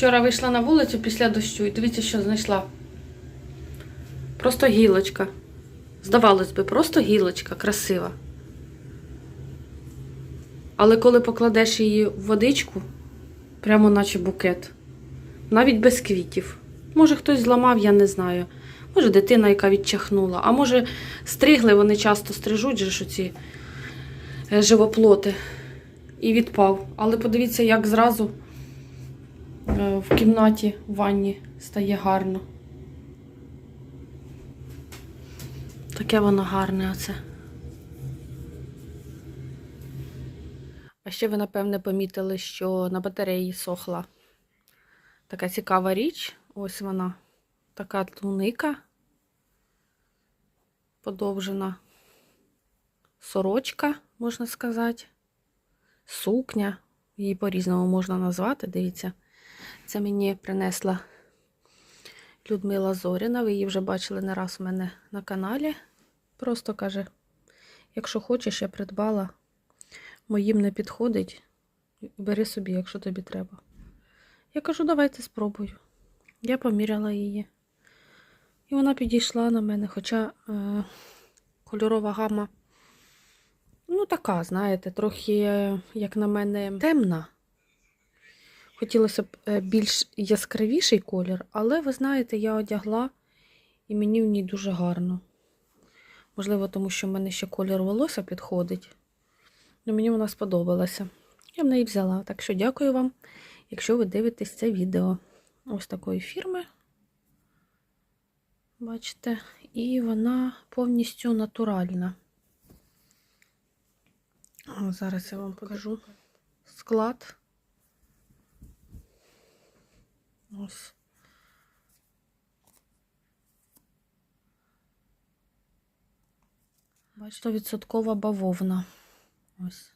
Вчора вийшла на вулицю після дощу і дивіться, що знайшла. Просто гілочка. Здавалось би, просто гілочка красива. Але коли покладеш її в водичку, прямо наче букет, навіть без квітів. Може, хтось зламав, я не знаю. Може, дитина, яка відчахнула. А може, стригли, вони часто стрижуть же ж оці е, живоплоти. І відпав. Але подивіться, як зразу в кімнаті в ванні стає гарно. Таке воно гарне оце. А ще ви, напевне, помітили, що на батареї сохла така цікава річ. Ось вона. Така туника подовжена. Сорочка, можна сказати. Сукня. Її по-різному можна назвати. Дивіться. Це мені принесла Людмила Зоріна. Ви її вже бачили не раз у мене на каналі. Просто каже, якщо хочеш, я придбала, моїм не підходить. Бери собі, якщо тобі треба. Я кажу, давайте спробую. Я поміряла її. І вона підійшла на мене, хоча е, кольорова гама, ну, така, знаєте, трохи, як на мене, темна. Хотілося б е, більш яскравіший колір, але ви знаєте, я одягла і мені в ній дуже гарно. Можливо, тому що в мене ще колір волосся підходить. Ну, мені вона сподобалася. Я в неї взяла. Так що дякую вам, якщо ви дивитесь це відео. Ось такої фірми. Бачите, і вона повністю натуральна. Зараз я вам покажу склад. Ось. Бачите, відсоткова бавовна. Ось.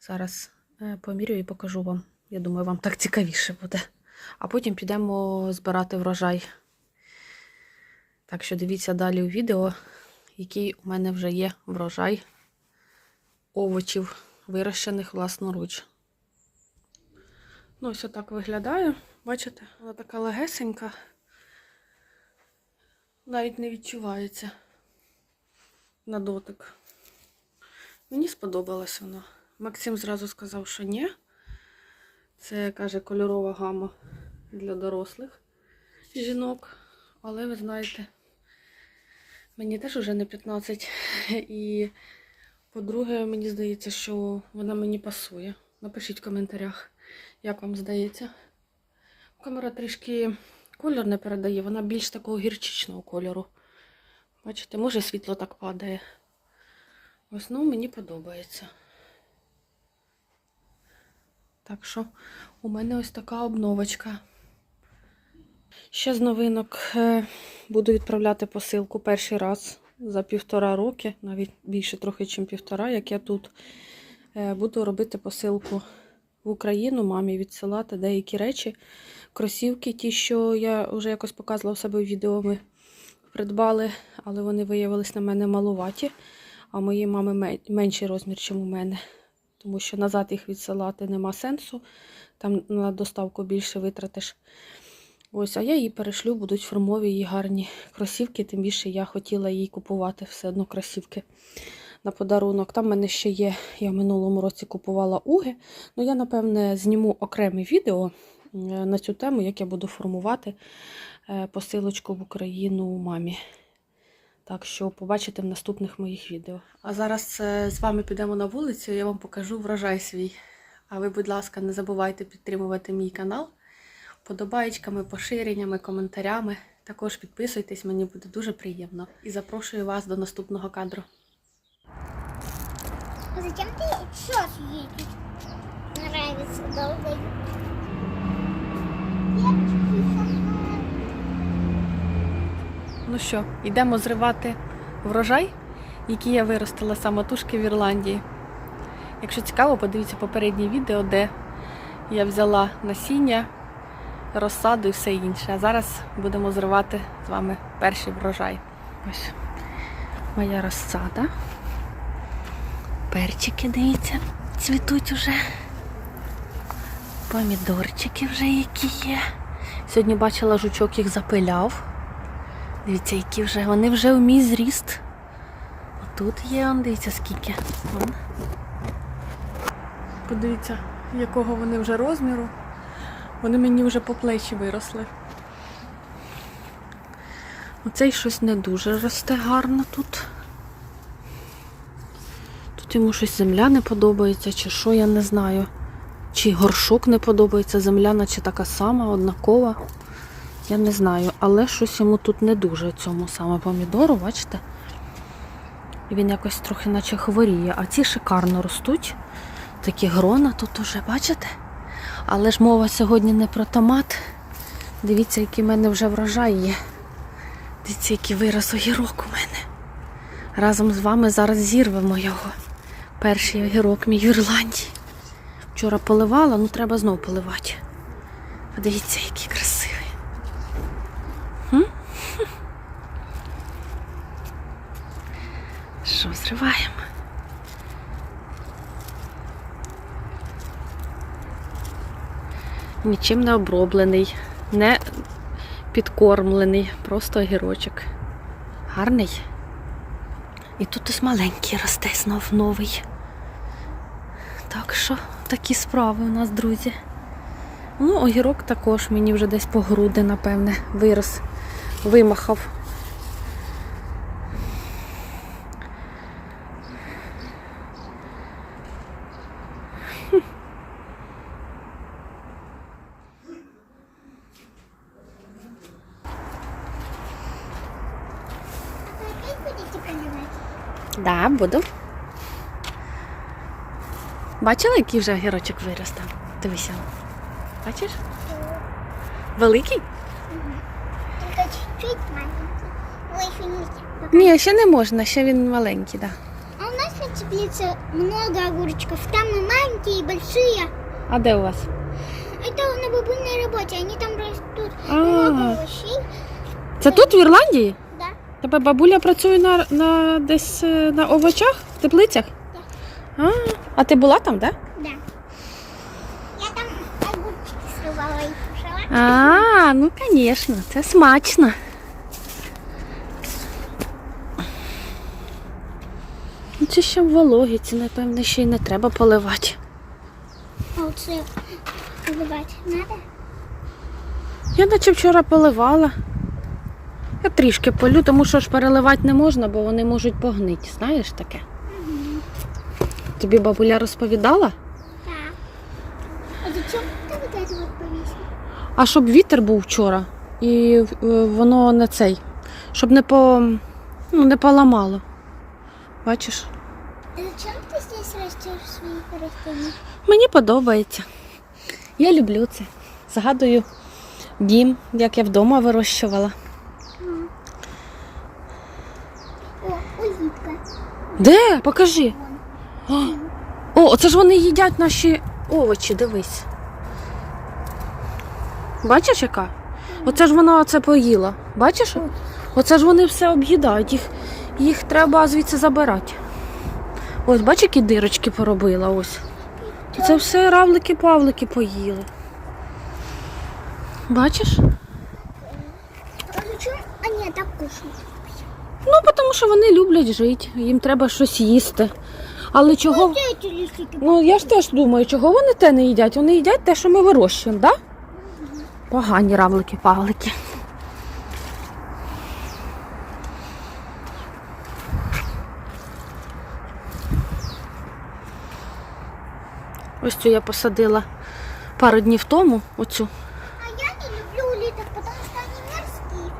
Зараз е, помірю і покажу вам. Я думаю, вам так цікавіше буде. А потім підемо збирати врожай. Так що дивіться далі у відео, який у мене вже є врожай овочів, вирощених власноруч. Ну, ось отак виглядає. Бачите, вона така легесенька. Навіть не відчувається на дотик. Мені сподобалась вона. Максим зразу сказав, що ні. Це, каже, кольорова гама для дорослих жінок. Але ви знаєте, мені теж вже не 15. І, по-друге, мені здається, що вона мені пасує. Напишіть в коментарях, як вам здається. Камера трішки колір не передає, вона більш такого гірчичного кольору. Бачите, може світло так падає. Ось, ну, мені подобається. Так що у мене ось така обновочка. Ще з новинок е, буду відправляти посилку перший раз за півтора роки, навіть більше трохи, ніж півтора, як я тут. Е, Буду робити посилку в Україну, мамі відсилати деякі речі. Кросівки, ті, що я вже якось показувала у себе в відео, ми придбали, але вони виявились на мене малуваті, а моєї мами менший розмір, ніж у мене. Тому що назад їх відсилати нема сенсу. Там на доставку більше витратиш. Ось, а я її перешлю, будуть формові її гарні кросівки. Тим більше я хотіла їй купувати все одно кросівки на подарунок. Там в мене ще є, я в минулому році купувала уги. Ну, я, напевне, зніму окреме відео е, на цю тему, як я буду формувати е, посилочку в Україну мамі. Так що побачите в наступних моїх відео. А зараз е, з вами підемо на вулицю, я вам покажу врожай свій. А ви, будь ласка, не забувайте підтримувати мій канал подобаєчками, поширеннями, коментарями. Також підписуйтесь, мені буде дуже приємно. І запрошую вас до наступного кадру. Зачем ты сейчас едешь? Нравится долго. Ну що, йдемо зривати врожай, який я виростила самотужки в Ірландії. Якщо цікаво, подивіться попереднє відео, де я взяла насіння, розсаду і все інше. А зараз будемо зривати з вами перший врожай. Ось моя розсада. Перчики, дивіться, цвітуть уже. помідорчики вже які є. Сьогодні бачила, жучок їх запиляв. Дивіться, які вже. Вони вже в мій зріст. Тут є, дивіться, скільки. Вон. Подивіться, якого вони вже розміру. Вони мені вже по плечі виросли. Оцей щось не дуже росте гарно тут. Тут йому щось земля не подобається, чи що, я не знаю. Чи горшок не подобається, земля, наче така сама, однакова. Я не знаю, але щось йому тут не дуже цьому саме помідору, бачите? І Він якось трохи наче хворіє. А ці шикарно ростуть. Такі грона тут уже, бачите? Але ж мова сьогодні не про томат. Дивіться, який в мене вже врожай є. Дивіться, який вирос огірок у мене. Разом з вами зараз зірвемо його. Перший огірок мій в Ірландії. Вчора поливала, ну треба знов поливати. Подивіться, який красивий. Що, зриваємо? Нічим не оброблений, не підкормлений, просто огірочок. Гарний. І тут ось маленький росте знов новий. Так що такі справи у нас, друзі. Ну, огірок також мені вже десь по груди, напевне, вирос, вимахав. Да, буду. Бачила, який вже огірочок вирос там? Дивися. Бачиш? Великий? Только чуть-чуть маленький. Ой, еще не Ні, ще не можна, ще він маленький, так. Да. А у нас в теплице много огурчиков. Там и маленькие, и большие. А де у вас? Это на бабульной работе. Они там растут А. много овощей. Це тут, в Ірландії? Тебе бабуля працює на, на десь е, на овочах, в теплицях? А, а ти була там, так? Да. Я там огурчики срывала и кушала. А, ну звісно, це смачно. Ну, Це ще в вологі, це, напевне, ще й не треба поливати. А это поливать надо? Я наче вчора поливала. Я трішки полю, тому що ж переливати не можна, бо вони можуть погнити. Знаєш таке? Тобі бабуля розповідала? Да. А зачем ты вот это вот повесил? А щоб вітер був вчора, і е, воно не цей, щоб не по ну, не поламало. Бачиш? А зачем ты здесь растешь свои растения? Мені подобається. Я люблю це. Згадую дім, як я вдома вирощувала. Де? Покажи. О, це ж вони їдять наші овочі, дивись. Бачиш, яка? Оце ж вона це поїла. Бачиш? Оце ж вони все об'їдають. Їх, їх треба звідси забирати. Ось, бачиш, які дирочки поробила ось. Це все равлики-павлики поїли. Бачиш? А они так кушают? Ну, тому що вони люблять жити, їм треба щось їсти. Але чого. Эти листики? Ну, я ж теж думаю, чого вони те не їдять? Вони їдять те, що ми вирощуємо, так? Да? Погані равлики-павлики. Ось цю я посадила пару днів тому, оцю. А я не люблю улиток, потому что они мерзкие.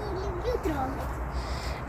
Не, не люблю трогать.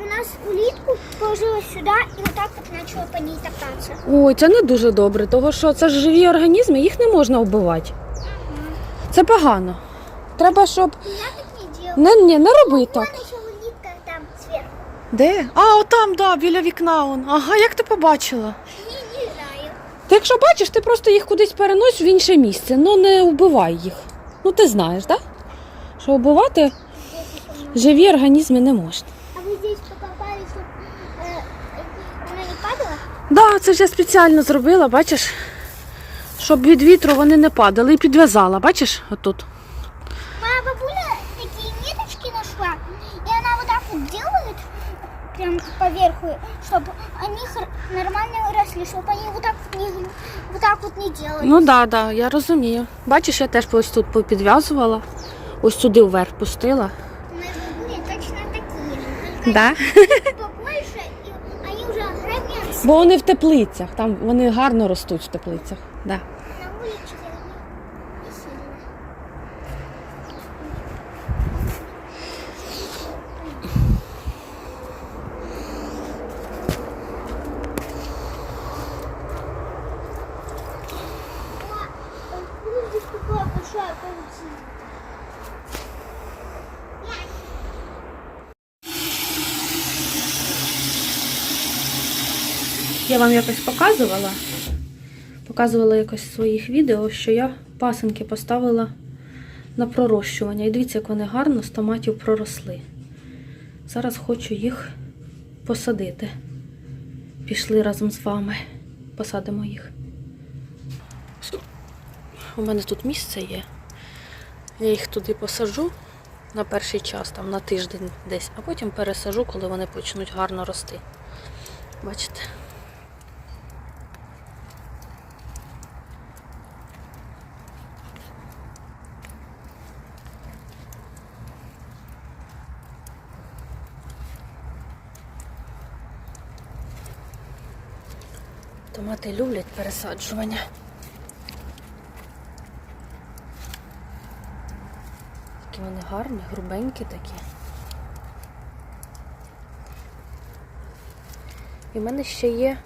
у нас улитку, положила сюда и вот так вот начала по ней топтаться. Ой, це не дуже добре, тому що це ж живі організми, їх не можна вбивати. Це погано. Треба, щоб. Я так не делаю. Не, ні, не роби так. Там. Де? А, отам, да, біля вікна он. Ага, як ти побачила? Не, не знаю. Ти якщо бачиш, ти просто їх кудись перенось в інше місце. Ну не вбивай їх. Ну ти знаєш, так? Да? Що вбивати живі організми не можна. Да, це ж я спеціально зробила, бачиш, щоб від вітру вони не падали і підв'язала, бачиш, отут. Моя бабуля такие ниточки нашла, и она вот так вот делает, прям поверху, чтобы они хор- нормально росли, чтобы они вот так вот не, вот так вот не делали. Ну да, да, я розумію. Бачиш, я теж ось тут підв'язувала, ось сюди вверх пустила. У моей бабули точно же, Да? Бо вони в теплицях, там вони гарно ростуть в теплицях. Да. На улице они не сильно. О, здесь какая большая паутина. Я вам якось показувала, показувала якось в своїх відео, що я пасинки поставила на пророщування. І дивіться, як вони гарно з томатів проросли. Зараз хочу їх посадити. Пішли разом з вами. Посадимо їх. У мене тут місце є. Я їх туди посаджу на перший час, там на тиждень десь, а потім пересажу, коли вони почнуть гарно рости. Бачите? Томати люблять пересаджування. Такі вони гарні, грубенькі такі. І в мене ще є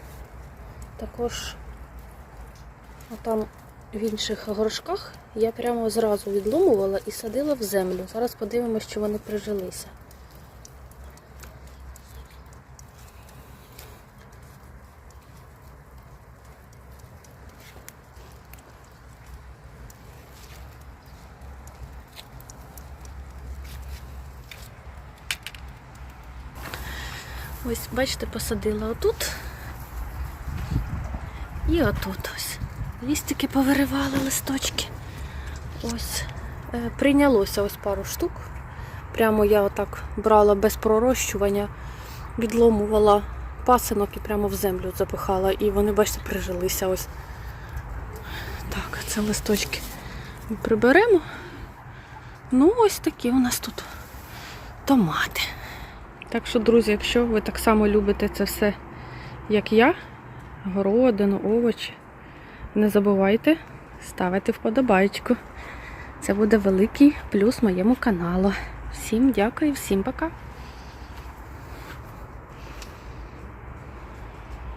також там в інших горшках я прямо зразу відломувала і садила в землю. Зараз подивимося, що вони прижилися. Ось, бачите, посадила отут. І отут ось. Лістики повиривали листочки. Ось. Е, Прийнялося ось пару штук. Прямо я отак брала без пророщування, відломувала пасинок і прямо в землю запихала. І вони, бачите, прижилися ось. Так, це листочки ми приберемо. Ну, ось такі у нас тут томати. Так що, друзі, якщо ви так само любите це все, як я, городину, овочі, не забувайте ставити вподобайку. Це буде великий плюс моєму каналу. Всім дякую, всім пока!